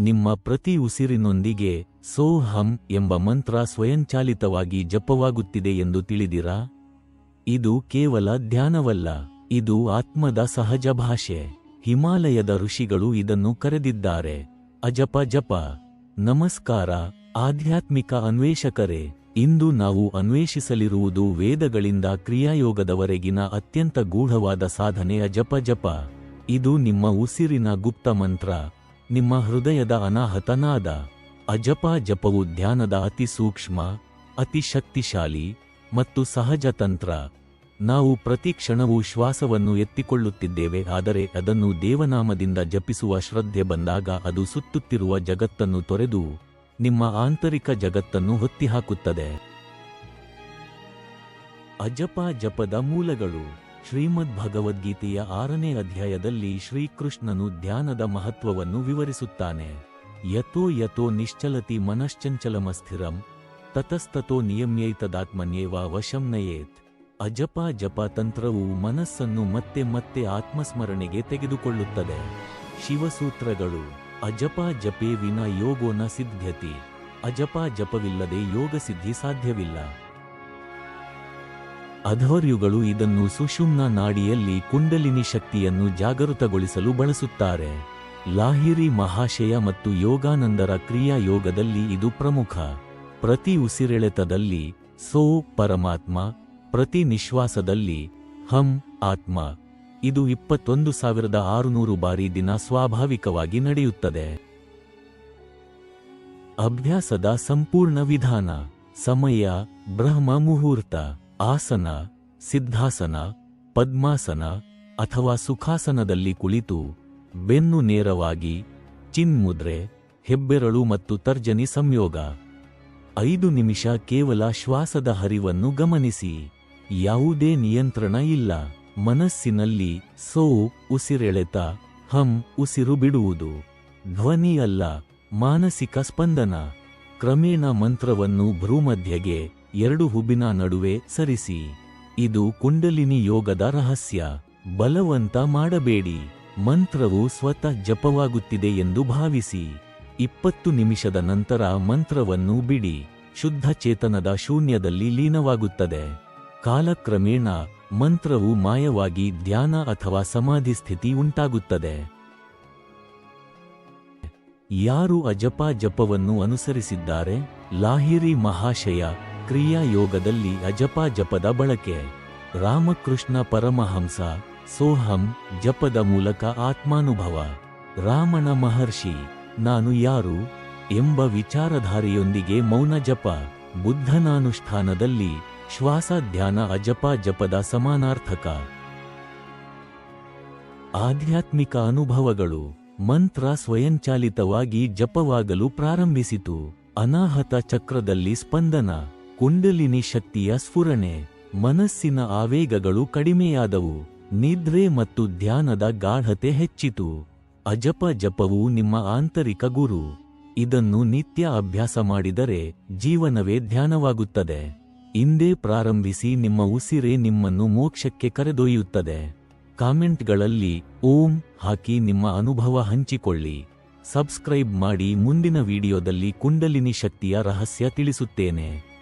ನಿಮ್ಮ ಪ್ರತಿ ಉಸಿರಿನೊಂದಿಗೆ ಸೋಹಂ ಎಂಬ ಮಂತ್ರ ಸ್ವಯಂಚಾಲಿತವಾಗಿ ಜಪವಾಗುತ್ತಿದೆ ಎಂದು ತಿಳಿದಿರಾ? ಇದು ಕೇವಲ ಧ್ಯಾನವಲ್ಲ, ಇದು ಆತ್ಮದ ಸಹಜ ಭಾಷೆ. ಹಿಮಾಲಯದ ಋಷಿಗಳು ಇದನ್ನು ಕರೆದಿದ್ದಾರೆ. ಅಜಪ ಜಪ. ನಮಸ್ಕಾರ, ಆಧ್ಯಾತ್ಮಿಕ ಅನ್ವೇಷಕರೇ. ಇಂದು ನಾವು ಅನ್ವೇಷಿಸಲಿರುವುದು ವೇದಗಳಿಂದ ಕ್ರಿಯಾಯೋಗದವರೆಗಿನ ಅತ್ಯಂತ ಗೂಢವಾದ ಸಾಧನೆಯ ಜಪ ಜಪ. ಇದು ನಿಮ್ಮ ಉಸಿರಿನ ಗುಪ್ತ ಮಂತ್ರ. ನಿಮ್ಮ ಹೃದಯದ ಅನಾಹತನಾದ ಅಜಪ ಜಪವು ಧ್ಯಾನದ ಅತಿ ಸೂಕ್ಷ್ಮ, ಅತಿ ಶಕ್ತಿಶಾಲಿ ಮತ್ತು ಸಹಜ ತಂತ್ರ. ನಾವು ಪ್ರತಿ ಕ್ಷಣವೂ ಶ್ವಾಸವನ್ನು ಎತ್ತಿಕೊಳ್ಳುತ್ತಿದ್ದೇವೆ, ಆದರೆ ಅದನ್ನು ದೇವನಾಮದಿಂದ ಜಪಿಸುವ ಶ್ರದ್ಧೆ ಬಂದಾಗ ಅದು ಸುತ್ತುತ್ತಿರುವ ಜಗತ್ತನ್ನು ತೊರೆದು ನಿಮ್ಮ ಆಂತರಿಕ ಜಗತ್ತನ್ನು ಹೊತ್ತಿಹಾಕುತ್ತದೆ. ಅಜಪ ಜಪದ ಮೂಲಗಳು. ಶ್ರೀಮದ್ ಭಗವದ್ಗೀತೆಯ ಆರನೇ ಅಧ್ಯಾಯದಲ್ಲಿ ಶ್ರೀಕೃಷ್ಣನು ಧ್ಯಾನದ ಮಹತ್ವವನ್ನು ವಿವರಿಸುತ್ತಾನೆ. ಯತೋ ಯತೋ ನಿಶ್ಚಲತಿ ಮನಶ್ಚಂಚಲಮಸ್ಥಿರಂ, ತತಸ್ತತೋ ನಿಯಮ್ಯೈತದಾತ್ಮನ್ಯೇವ ವಶಂ ನಯೇತ್. ಅಜಪ ಜಪ ತಂತ್ರವು ಮನಸ್ಸನ್ನು ಮತ್ತೆ ಮತ್ತೆ ಆತ್ಮಸ್ಮರಣೆಗೆ ತೆಗೆದುಕೊಳ್ಳುತ್ತದೆ. ಶಿವಸೂತ್ರಗಳು, ಅಜಪ ಜಪೇ ವಿನ ಯೋಗೋ ನ ಸಿದ್ಧ್ಯತಿ. ಅಜಪ ಜಪವಿಲ್ಲದೆ ಯೋಗ ಸಿದ್ಧಿ ಸಾಧ್ಯವಿಲ್ಲ. ಅಧೋರ್ಯುಗಳು ಇದನ್ನು ಸುಷುಮ್ನ ನಾಡಿಯಲ್ಲಿ ಕುಂಡಲಿನಿ ಶಕ್ತಿಯನ್ನು ಜಾಗೃತಗೊಳಿಸಲು ಬಳಸುತ್ತಾರೆ. ಲಾಹಿರಿ ಮಹಾಶಯ ಮತ್ತು ಯೋಗಾನಂದರ ಕ್ರಿಯಾ ಯೋಗದಲ್ಲಿ ಇದು ಪ್ರಮುಖ. ಪ್ರತಿ ಉಸಿರೆಳೆತದಲ್ಲಿ ಸೋ ಪರಮಾತ್ಮ, ಪ್ರತಿ ನಿಶ್ವಾಸದಲ್ಲಿ ಹಂ ಆತ್ಮ. ಇದು ಇಪ್ಪತ್ತೊಂದು ಸಾವಿರದ ಆರುನೂರು ಬಾರಿ ದಿನ ಸ್ವಾಭಾವಿಕವಾಗಿ ನಡೆಯುತ್ತದೆ. ಅಭ್ಯಾಸದ ಸಂಪೂರ್ಣ ವಿಧಾನ. ಸಮಯ, ಬ್ರಹ್ಮ ಮುಹೂರ್ತ. ಆಸನ, ಸಿದ್ಧಾಸನ, ಪದ್ಮಾಸನ ಅಥವಾ ಸುಖಾಸನದಲ್ಲಿ ಕುಳಿತು ಬೆನ್ನು ನೇರವಾಗಿ ಚಿನ್ಮುದ್ರೆ, ಹೆಬ್ಬೆರಳು ಮತ್ತು ತರ್ಜನಿ ಸಂಯೋಗ. ಐದು ನಿಮಿಷ ಕೇವಲ ಶ್ವಾಸದ ಹರಿವನ್ನು ಗಮನಿಸಿ. ಯಾವುದೇ ನಿಯಂತ್ರಣ ಇಲ್ಲ. ಮನಸ್ಸಿನಲ್ಲಿ ಸೋ ಉಸಿರೆಳೆತ, ಹಂ ಉಸಿರು ಬಿಡುವುದು. ಧ್ವನಿಯಲ್ಲ, ಮಾನಸಿಕ ಸ್ಪಂದನ. ಕ್ರಮೇಣ ಮಂತ್ರವನ್ನು ಭ್ರೂಮಧ್ಯಗೆ ಎರಡು ಹುಬ್ಬಿನ ನಡುವೆ ಸರಿಸಿ. ಇದು ಕುಂಡಲಿನಿ ಯೋಗದ ರಹಸ್ಯ. ಬಲವಂತ ಮಾಡಬೇಡಿ. ಮಂತ್ರವು ಸ್ವತಃ ಜಪವಾಗುತ್ತಿದೆ ಎಂದು ಭಾವಿಸಿ. ಇಪ್ಪತ್ತು ನಿಮಿಷದ ನಂತರ ಮಂತ್ರವನ್ನು ಬಿಡಿ. ಶುದ್ಧ ಚೇತನದ ಶೂನ್ಯದಲ್ಲಿ ಲೀನವಾಗುತ್ತದೆ. ಕಾಲಕ್ರಮೇಣ ಮಂತ್ರವು ಮಾಯವಾಗಿ ಧ್ಯಾನ ಅಥವಾ ಸಮಾಧಿ ಸ್ಥಿತಿ ಉಂಟಾಗುತ್ತದೆ. ಯಾರು ಅಜಪ ಜಪವನ್ನು ಅನುಸರಿಸಿದ್ದಾರೆ? ಲಾಹಿರಿ ಮಹಾಶಯ ಕ್ರಿಯಾ ಯೋಗದಲ್ಲಿ ಅಜಪ ಜಪದ ಬಳಕೆ. ರಾಮಕೃಷ್ಣ ಪರಮಹಂಸ, ಸೋಹಂ ಜಪದ ಮೂಲಕ ಆತ್ಮಾನುಭವ. ರಾಮಣ ಮಹರ್ಷಿ, ನಾನು ಯಾರು? ಎಂಬ ವಿಚಾರಧಾರೆಯೊಂದಿಗೆ ಮೌನ ಜಪ. ಬುದ್ಧನಾನುಷ್ಠಾನದಲ್ಲಿ ಶ್ವಾಸ ಧ್ಯಾನ ಅಜಪ ಜಪದ ಸಮಾನಾರ್ಥಕ. ಆಧ್ಯಾತ್ಮಿಕ ಅನುಭವಗಳು. ಮಂತ್ರ ಸ್ವಯಂಚಾಲಿತವಾಗಿ ಜಪವಾಗಲು ಪ್ರಾರಂಭಿಸಿತು. ಅನಾಹತ ಚಕ್ರದಲ್ಲಿ ಸ್ಪಂದನ. ಕುಂಡಲಿನಿ ಶಕ್ತಿಯ ಸ್ಫುರಣೆ. ಮನಸ್ಸಿನ ಆವೇಗಗಳು ಕಡಿಮೆಯಾದವು. ನಿದ್ರೆ ಮತ್ತು ಧ್ಯಾನದ ಗಾಢತೆ ಹೆಚ್ಚಿತು. ಅಜಪ ಜಪವು ನಿಮ್ಮ ಆಂತರಿಕ ಗುರು. ಇದನ್ನು ನಿತ್ಯ ಅಭ್ಯಾಸ ಮಾಡಿದರೆ ಜೀವನವೇ ಧ್ಯಾನವಾಗುತ್ತದೆ. ಇಂದೇ ಪ್ರಾರಂಭಿಸಿ ನಿಮ್ಮ ಉಸಿರೇ ನಿಮ್ಮನ್ನು ಮೋಕ್ಷಕ್ಕೆ ಕರೆದೊಯ್ಯುತ್ತದೆ. ಕಾಮೆಂಟ್ಗಳಲ್ಲಿ ಓಂ ಹಾಕಿ ನಿಮ್ಮ ಅನುಭವ ಹಂಚಿಕೊಳ್ಳಿ. ಸಬ್ಸ್ಕ್ರೈಬ್ ಮಾಡಿ ಮುಂದಿನ ವಿಡಿಯೋದಲ್ಲಿ ಕುಂಡಲಿನಿ ಶಕ್ತಿಯ ರಹಸ್ಯ ತಿಳಿಸುತ್ತೇನೆ.